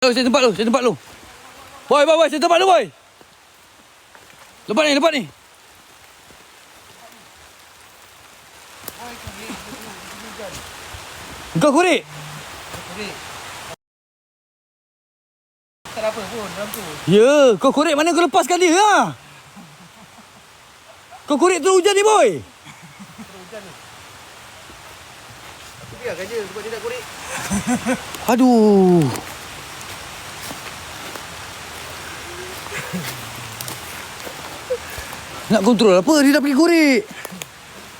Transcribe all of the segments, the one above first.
Oh, saya tempat lu, saya tempat lu. Boy, boy, boy, saya tempat lu, boy. Lepas ni, lepas ni. Kau kurik? Tak ada apa pun dalam tu. Ya, kau korek mana kau lepaskan dia ha? Kau korek terus hujan ni boy. Biarkan je sebab dia dah korek. Aduh. Nak kontrol apa? Dia dah pergi korek.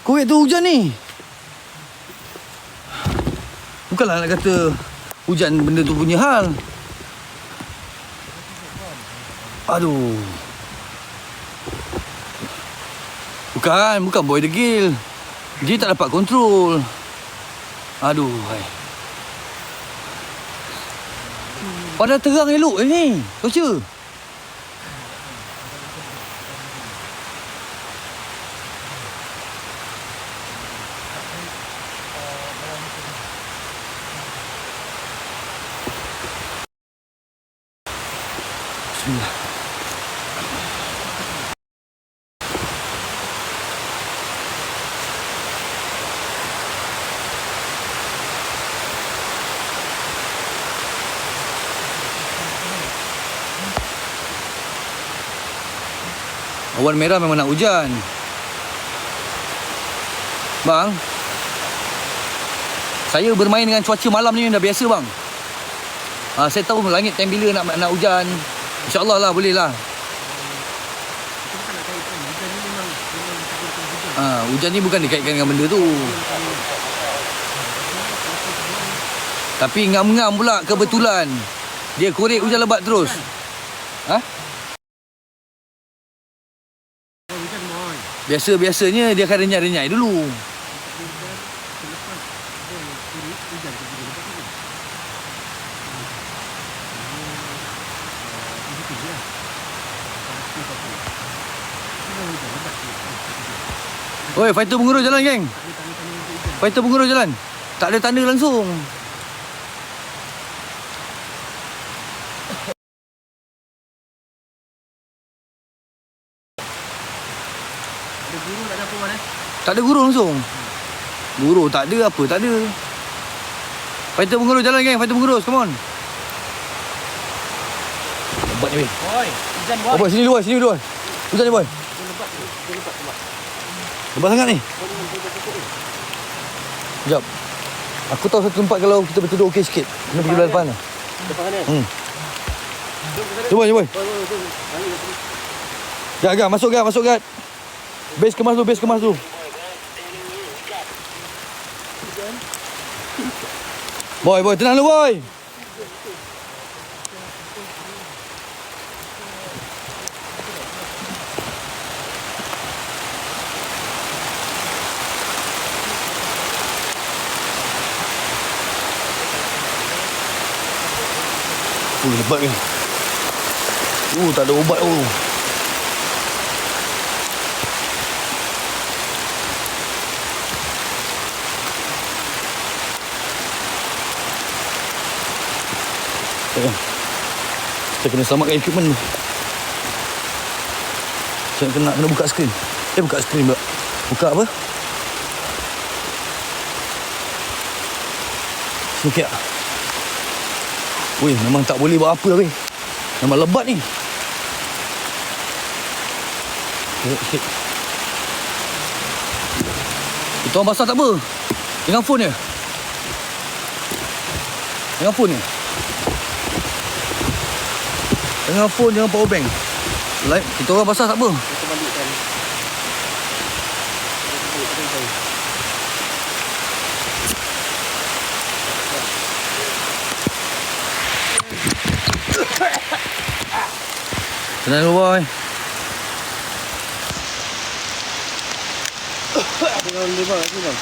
Korek tu hujan ni. Bukanlah nak kata hujan benda tu punya hal. Aduh. Bukan, bukan boy degil. Dia tak dapat kontrol. Aduh, hai. Padahal terang elok ni. Kau cia? Awan merah memang nak hujan. Bang. Saya bermain dengan cuaca malam ni dah biasa bang. Ha, saya tahu langit time bila nak nak hujan. InsyaAllah lah boleh lah. Ha, hujan ni bukan dikaitkan dengan benda tu. Tapi ngam-ngam pula kebetulan. Dia korek hujan lebat terus. Ha? Biasa-biasanya dia akan renyai-renyai dulu. Oi, fighter pengurus jalan, geng. Fighter pengurus jalan. Tak ada tanda langsung. Ada guru tak ada apa mana? Tak ada guru langsung. Guru tak ada apa, tak ada. Fighter pengurus jalan, geng. Fighter pengurus, come on. Lebat ni, weh. Boy, hujan Oh, boy, sini dulu. Sini dulu. Hujan ni, boy. Lebat tu. Dia lebat lebat. Lebat sangat ni. Sekejap. Aku tahu satu tempat kalau kita bertidur okey sikit. Kena pergi belah depan lah. Depan kan? Hmm. Sini. Gad, gad. Masuk, gad. Masuk, gad. Base kemas tu, base kemas tu. Boy, boy. Tenang dulu, boy. Uh, lebat ni. Uh, tak ada ubat oh. Tengok. Saya kena selamatkan equipment tu. Saya kena kena buka skrin. Eh buka skrin pula. Buka apa? Sikit tak? Weh, memang tak boleh buat apa weh. Memang lebat ni. Sikit, sikit. Kita orang basah tak apa. Dengan phone je. Dengan phone je. Dengan phone, dengan power bank. Like, kita orang basah tak apa. Kita balikkan. Tenang dulu boy. Dengan lima kat sini bang.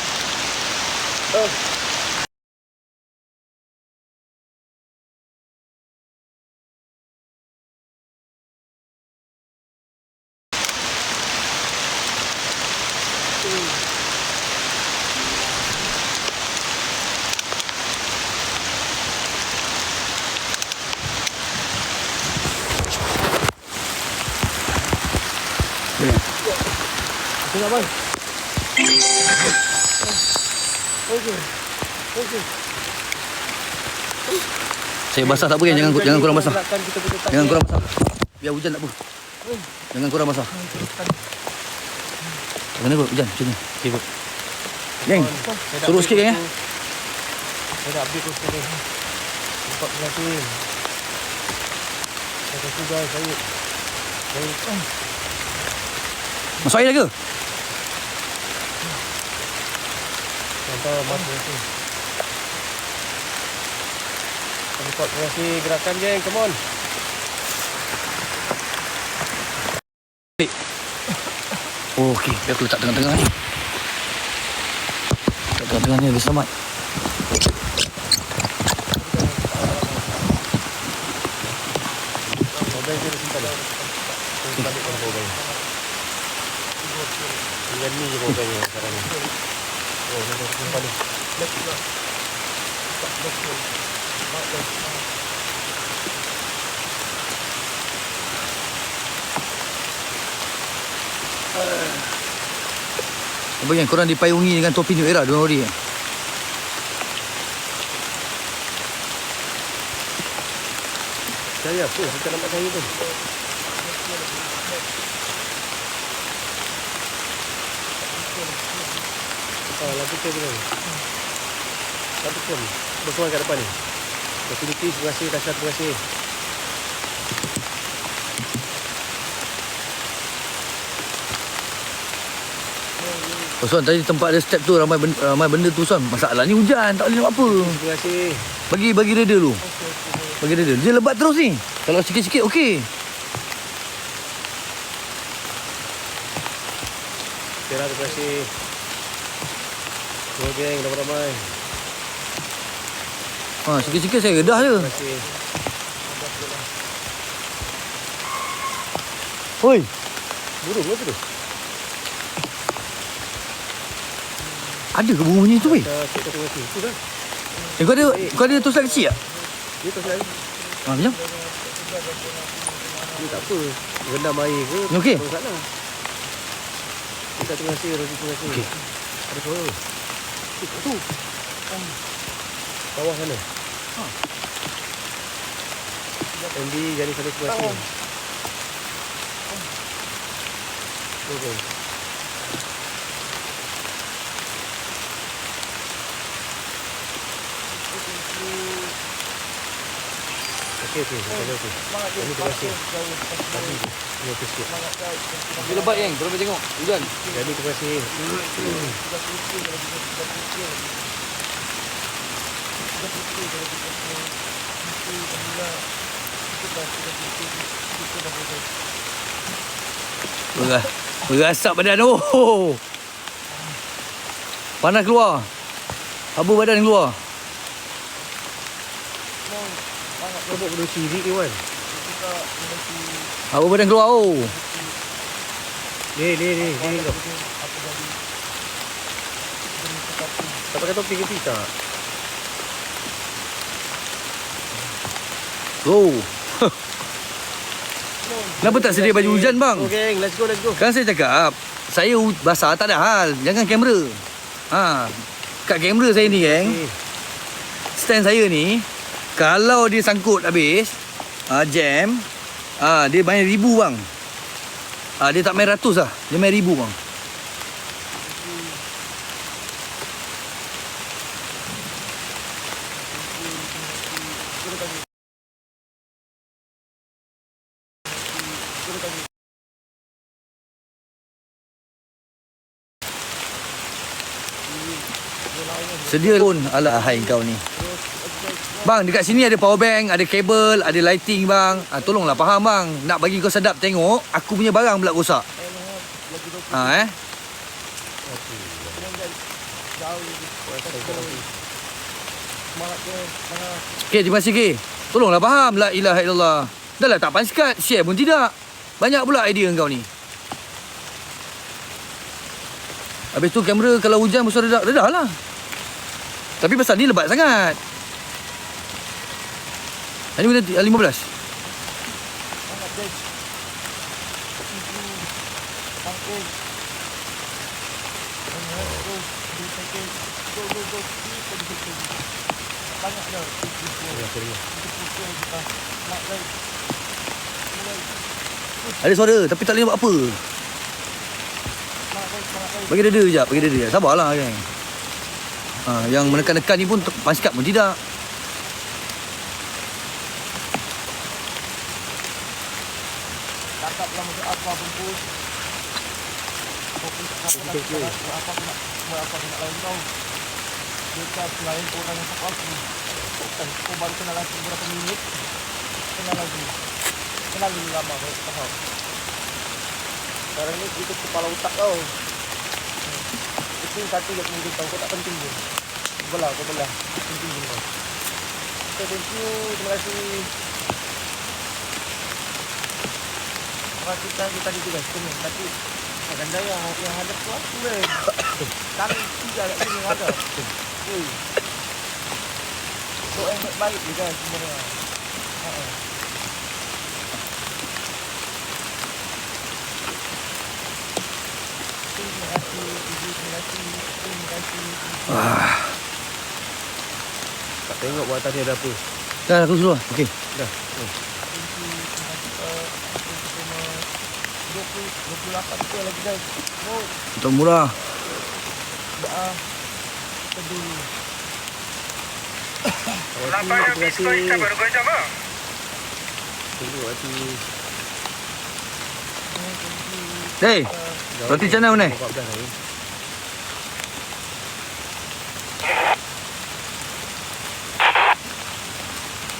Okey. Okey. Saya basah tak apa kan? Jangan, jangan kurang basah. Jangan kurang basah. Biar hujan tak apa. Jangan kurang basah. Mana kot hujan? Macam ni. Okey kot. Geng, Saya update sikit, geng, eh. tu. Saya dah update tu sekarang. Empat belas tim. Terima kasih guys. Saya. Saya. masuk air dah ke? Contoh mas terima kasih. Empat terima kasih gerakan geng. Come on. Oh, okey. Biar aku letak tengah-tengah ni. Letak tengah-tengah ni lebih selamat. Dia simpan dah. Bank. Tinggal ni je yang sekarang ni. Oh, dia dah simpan ni. Apa yang korang dipayungi dengan topi New Era dua hari eh? Saya apa? Saya tak nampak saya tu. Lampu tu betul. Lampu tu. Bersuara kat depan ni. Facility, terima kasih. Tasha, terima kasih. Oh, Suan, tadi tempat ada step tu ramai benda, ramai benda tu Suan. Masalah ni hujan, tak boleh nak apa. Terima kasih. Bagi bagi reda dulu. Bagi reda. Dia lebat terus ni. Kalau sikit-sikit okey. Terima kasih. Geng, ramai-ramai. Ha, sikit-sikit saya redah je. Terima kasih. Oi, Burung apa tu? ada ke bunga macam tu weh? Kita cek terima kasih. Itu dah. Eh, kau ada kau ada tosat kecil tak? Dia tu saya. Ha, macam? Ni tak apa. Rendam air ke? Ni okey? Tak ada masalah. Kita terima kasih, Rozi terima kasih. Okey. Ada suara. Kat tu. Bawah sana. Ha. Andy, jadi satu terima kasih. Okey. Okey, okey. Okey, okey. Ini terima kasih. Tadi, ini okey sikit. Dia lebat yang, korang boleh tengok. Hujan. Jadi terima kasih. Beras, berasap badan. Oh. Panas keluar. Abu badan keluar. Kau buat benda sirik ni Wan. Abu badan keluar. Oh. Ni ni ni ni kau. Tak pakai topi ke tidak? Oh. Kenapa tak sedia baju hujan bang? Okay, let's go, let's go. Kan saya cakap, saya hu- basah tak ada hal. Jangan kamera. Ha. Kat kamera saya ni geng, Okay. stand saya ni kalau dia sangkut habis uh, jam uh, dia main ribu bang. Uh, dia tak main ratus lah. Dia main ribu bang. Sedia pun Alah hai kau ni Bang dekat sini ada power bank Ada kabel Ada lighting bang. Ha, Tolonglah faham bang. Nak bagi kau sedap tengok Aku punya barang pula rosak. Ha eh? Okay terima kasih Ki. Tolonglah faham. La ilaha illallah. Dah lah tak pansikat Share pun tidak. Banyak pula idea kau ni. Habis tu kamera kalau hujan besar redah, redah lah. Tapi pasal ni lebat sangat. Ini bila 15. Ya, aku dengar. Ada suara tapi tak boleh buat apa. Bagi dada sekejap, bagi dada sekejap. Sabarlah geng. Ha, yang menekan-nekan ni pun pasikap pun tidak. Cakaplah macam apa pun pun. Fokus cakap Okey, okey. Buat apa aku nak buat apa aku nak lawan kau. Kita selain orang yang tak aku. Bukan kau baru kenal lagi berapa minit. Kenal lagi. Kenal dulu lama kau faham. Sekarang ni ikut kepala otak kau. Itu satu yang mungkin tahu kau tak penting pun. Belah, kau belah. Penting pun kau. Okay, thank you. Terima kasih. Perhatikan kita tadi tu guys, kena. Tapi kadang-kadang yang, yang ada tu aku weh. Kami tiga kat sini yang ada. Ui. So yang baik je guys sebenarnya. Ha-ha. Terima kasih, terima kasih, terima kasih. Ah, Tak tengok buat atas ni ada apa. dah aku suruh. Okey. Dah. Hmm. Thank you, terima kasih. Uh, thank you so much. 20, 28 tu lagi guys. Untuk murah. dah. Peduli. Hati, terima kasih. Tunggu hati. Hey, roti canai mana?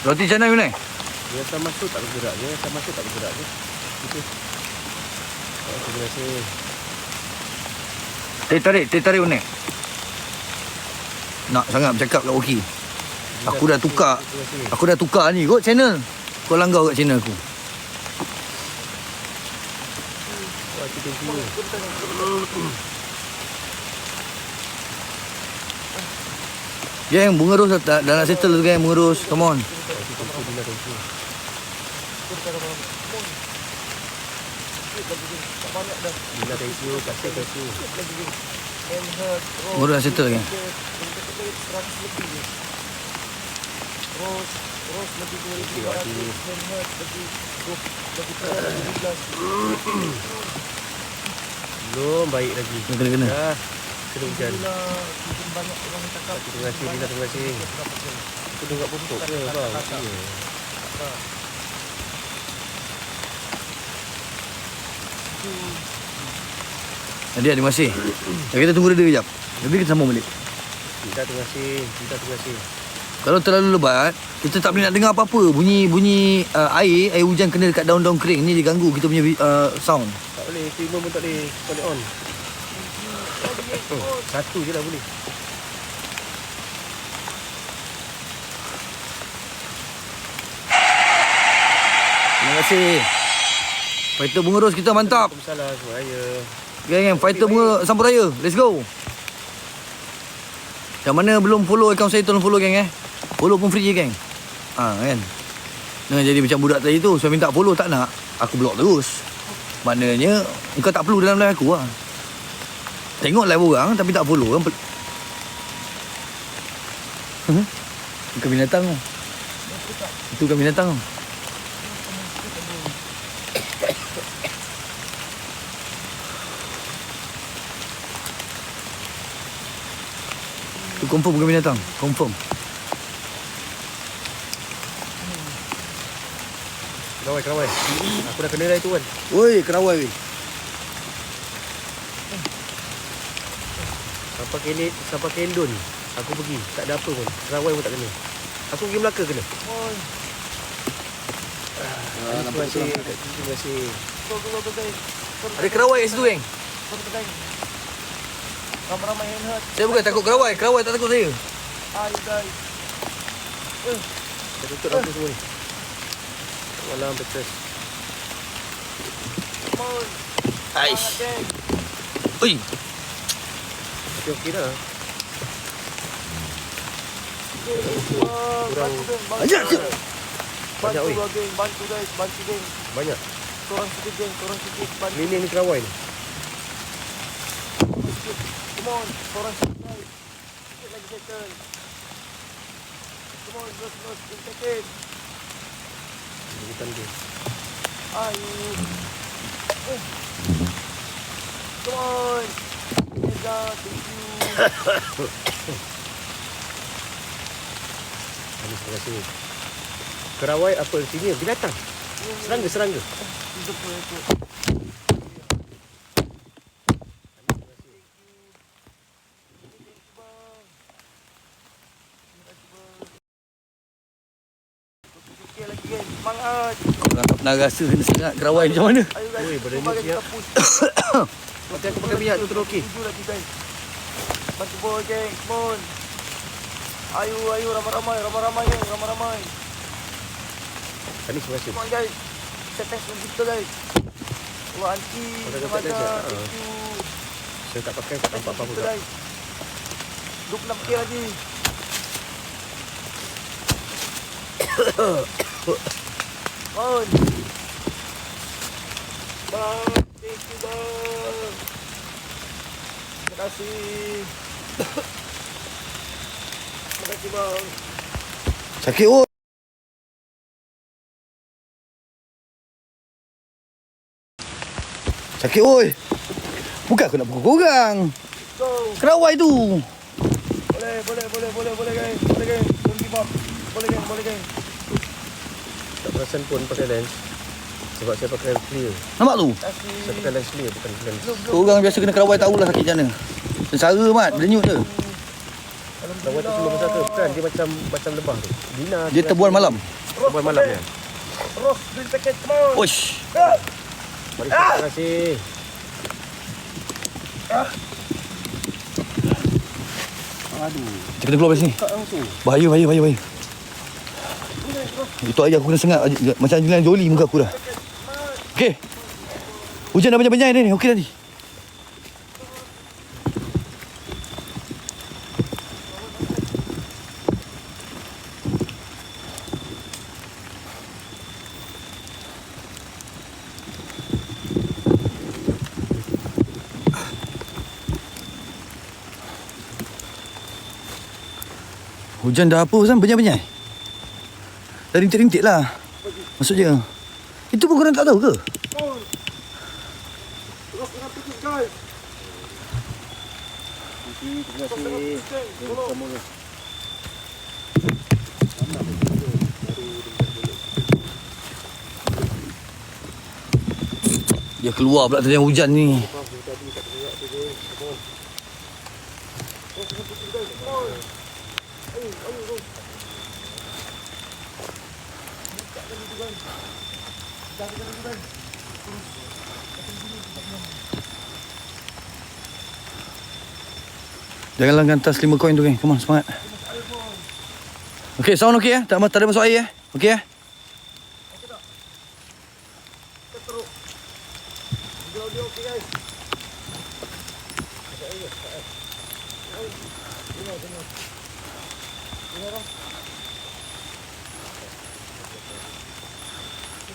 Roti canai mana? Dia atas masuk tak bergerak je. Atas masuk tak bergerak je. Itu. Terima kasih. Teh tarik, teh tarik mana? Nak sangat bercakap kat Oki. Aku dah tukar. Aku dah tukar ni kot channel. Kau langgar kat channel aku. Geng, bunga ros dah, dah nak settle tu geng, bunga ros. Come on. Hati, thank you. Dina, thank you. Tak banyak dah. Dina, thank you. Kasih, thank you. Sikit lagi geng. And her, Rose. Bunga ros dah settle geng. Yang kata duit 100 lebih je. Rose, Rose lagi 2,500. And her lagi 20, lagi 3,000. Belum baik lagi. Kena, kena. Dah. Kena hujan. Bila semakin banyak orang yang cakap. Terima kasih, Dina. Terima kasih. Berapa je? Aku dengar pokok ke, bang? Ya. Nadia, terima kasih. Kita tunggu dia kejap. Nanti kita sambung balik. Dina, terima kasih. Dina, terima kasih. Kalau terlalu lebat, kita tak boleh nak dengar apa-apa. Bunyi bunyi uh, air, air hujan kena dekat daun-daun kering ni dia ganggu kita punya uh, sound. Tak boleh. Timer pun tak boleh. Tak boleh on. Oh, satu je lah boleh. Terima kasih. Fighter bunga ros kita mantap. Waalaikumsalam. Semua Geng, geng, fighter bunga sambut raya. Let's go. Yang mana belum follow akaun saya tolong follow geng eh. Follow pun free je geng. Ha kan. Jangan jadi macam budak tadi tu. Saya minta follow tak nak. Aku block terus. Maknanya kau tak perlu dalam live aku lah. Tengok live orang tapi tak follow kan. Hmm? Bukan binatang tu. Itu bukan binatang tu. Itu confirm bukan binatang. Confirm. Kerawai, kerawai. Aku dah kena dah itu kan. Woi, kerawai weh. Sampai kene, sampai kendon. Aku pergi. Tak ada apa pun. Kerawai pun tak kena. Aku pergi Melaka kena. Oi, Ah, terima kasih. Terima kasih. Ada kerawai kat situ geng. go, go, guys. Ramai-ramai hand hurt. Saya bukan takut kerawai. Kerawai tak takut saya. Hi, guys. Dah tutup lampu semua ni. Malam betul. Come on. Aish. Oi. Okey, okey dah. Kurang- bantu, bantu. Ajak. Bantu Banyak, oi. lah. Bantu, guys. Bantu, geng. Banyak. Korang sikit, geng. Korang sikit. Bantu. Ni ni ni kerawai ni. Come on. Seorang second. Sikit lagi second. Come on, terus, terus. Ten second. Bukan dia. Ayu. Eh. Come on. Mega, thank you. Terima kasih. Kerawai apa sini? Binatang. Serangga, serangga. Hidup pun aku. Sikit lagi guys, semangat. Pernah rasa kena sangat kerawai macam mana. Ayo guys, Oi, badan ni siap. Nanti aku pakai minyak tu terus okey. Tujuh lagi guys. Bantu boy geng, come on. Ayo, ayo, ramai-ramai, ramai-ramai ramai-ramai. Anis terima kasih. Come on guys. Kita test dengan kita guys. Wah, anti, Oh, ada. Thank you. Saya tak pakai tak nampak apa-apa kita guys. 26 lagi. On. Bang, thank you bang. Terima kasih. Terima kasih bang. Sakit oi. Sakit oi. Bukan aku nak pukul korang. Go. Kerawai tu. Boleh, boleh, boleh, boleh, boleh guys. Boleh guys. Don't give up. Boleh guys, boleh guys. Tak perasan pun pakai lens. Sebab saya pakai clear. Nampak tu? Terima. Saya pakai lens clear bukan lens. Belum. Orang biasa kena kerawai tahulah sakit macam mana. Sensara mat, denyut je. Kawan tu sebelum besar tu Bukan dia macam Macam lebah tu Dina Dia terbual malam. Terbual malam ni Terus, beli paket, come on. Oish. Ah. Mari terima kasih Aduh Kita kena keluar dari sini. Bahaya, bahaya, bahaya, bahaya. Itu aja aku kena sengat macam jalan joli muka aku dah. Okey. Hujan dah banyak-banyak ni. Okey dah ni. Hujan dah apa Zan? Banyak-banyak. Dah rintik-rintik lah. Maksudnya. Itu pun korang tak tahu ke? Dia keluar pula tadi hujan ni. Jangan langgan tas 5 koin tu kan. Come on, semangat. Okey, sound okey eh? Tak, tak ada masuk air eh? Okey eh?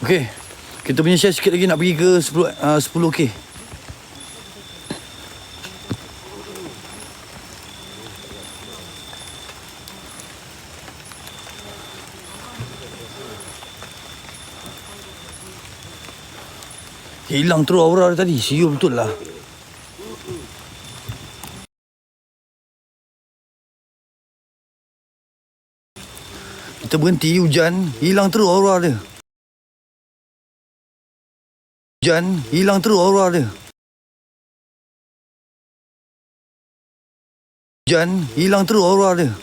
Okey. Kita punya share sikit lagi nak pergi ke 10 uh, 10 Hilang terus aura tadi. Siul betul lah. Kita berhenti hujan, hilang terus aura dia. Hujan, hilang terus aura dia. Hujan, hilang terus aura dia.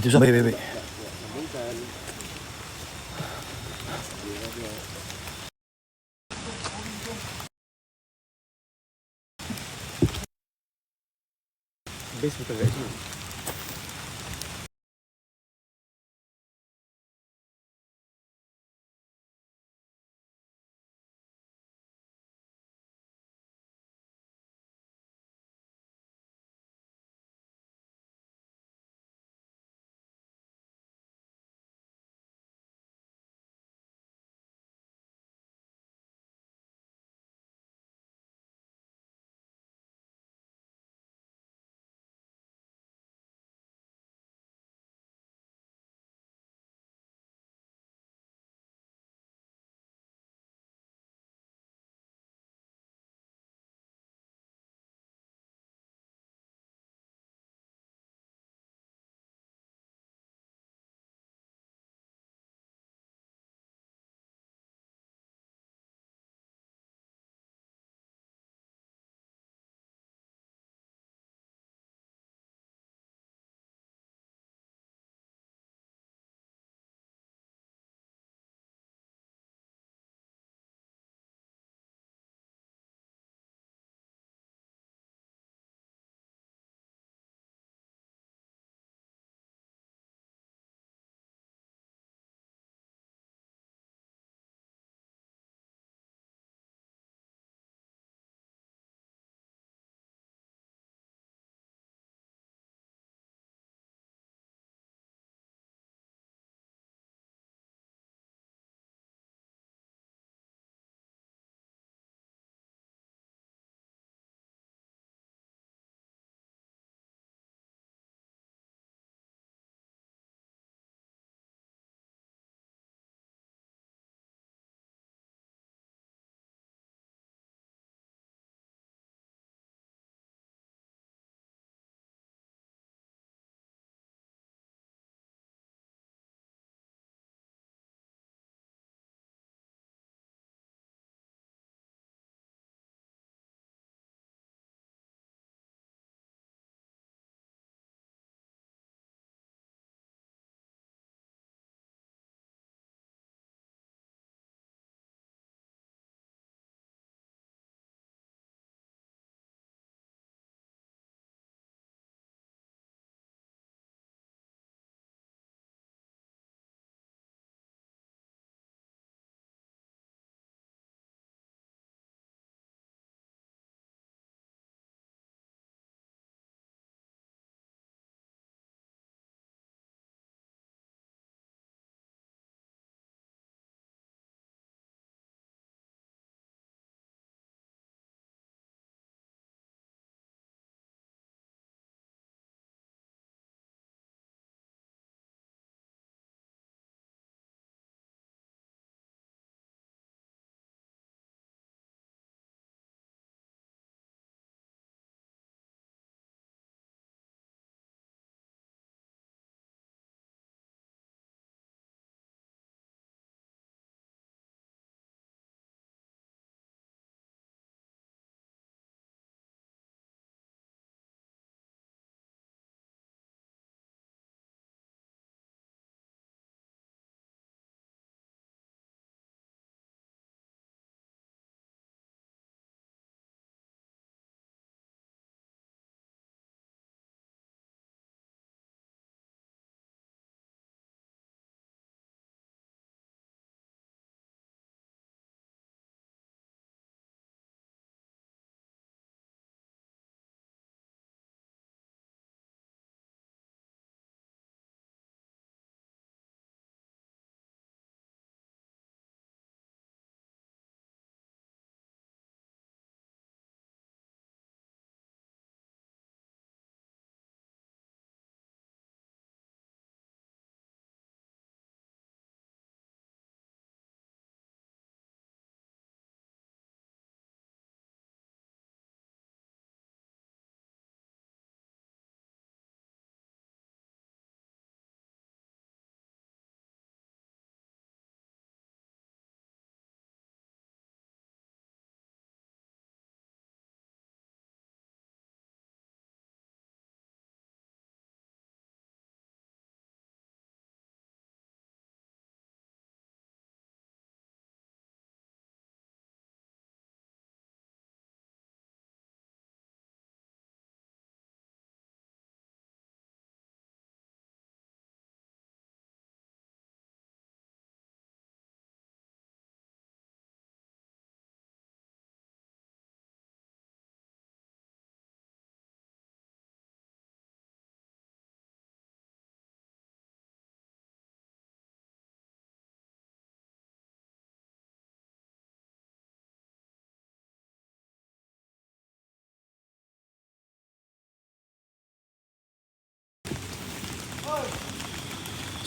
Betul sampai baik baik. Base bukan kat sini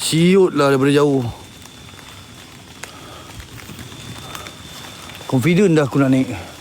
Siut lah daripada jauh. Confident dah aku nak naik.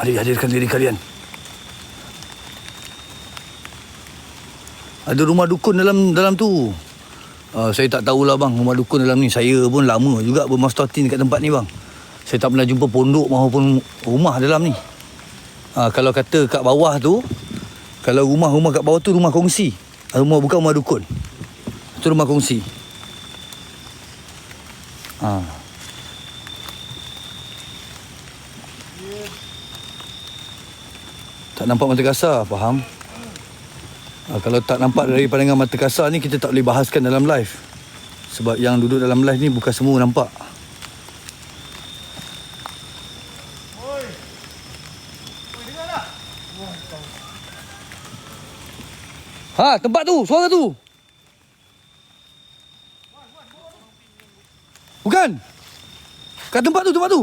Mari hadirkan diri kalian. Ada rumah dukun dalam dalam tu. Uh, saya tak tahulah bang rumah dukun dalam ni. Saya pun lama juga bermastuatin dekat tempat ni bang. Saya tak pernah jumpa pondok maupun rumah dalam ni. Uh, kalau kata kat bawah tu, kalau rumah-rumah kat bawah tu rumah kongsi. Uh, rumah bukan rumah dukun. Itu rumah kongsi. Ah. Tak nampak mata kasar, faham? Ha, kalau tak nampak dari pandangan mata kasar ni kita tak boleh bahaskan dalam live. Sebab yang duduk dalam live ni bukan semua nampak. Ha, tempat tu, suara tu. Bukan. Kat tempat tu, tempat tu.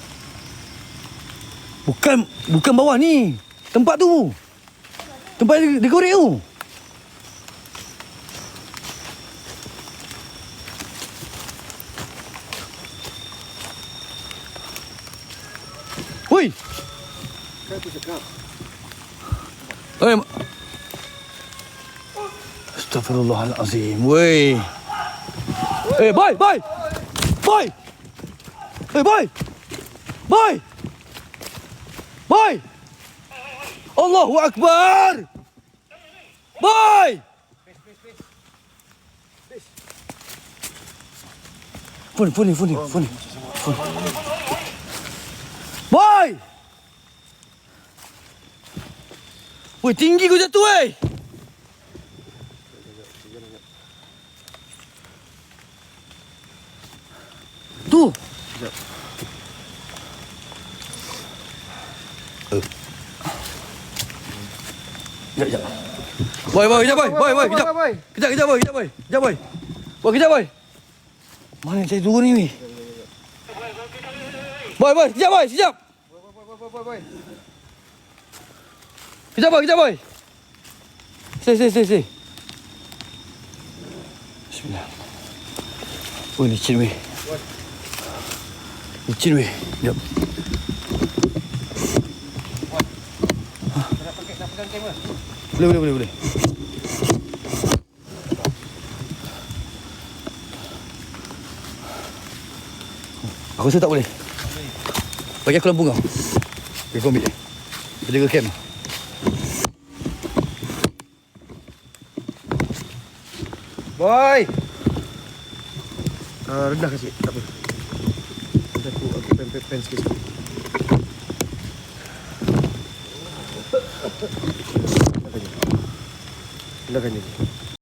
Bukan bukan bawah ni. Tempat tu. Tempat korek tu. Woi. Kan aku cakap. Oi. Astaghfirullahalazim. Woi. Eh, boy, boy. Boy. Eh, boy. Boy. Boy. Allahu Akbar. Boy. Phone, phone, phone, phone, phone. Boy. Woi, tinggi kau jatuh, weh. Boy, boy, kejap, boy. Boy, boy, kejap. boy. Kejap, kejap, boy. Kejap, boy. Kejap, boy. Boy, kejap, boy. Mana saya turun ni, weh? Boy, boy, kejap, boy. Kejap. Boy, boy, boy, boy. Kejap, boy. Kejap, boy. Stay, stay, stay, stay. Bismillah. Oh, licin, weh. Licin, weh. Nak pakai nak pegang kamera. Boleh, boleh, boleh, boleh. Aku rasa tak boleh. Bagi aku lampu kau. Bagi kau ambil. Kau jaga cam. Boy. Ah, rendah kasih. Tak apa. Nanti aku aku pen pen, pen sikit. Rendahkan je. Rendahkan je.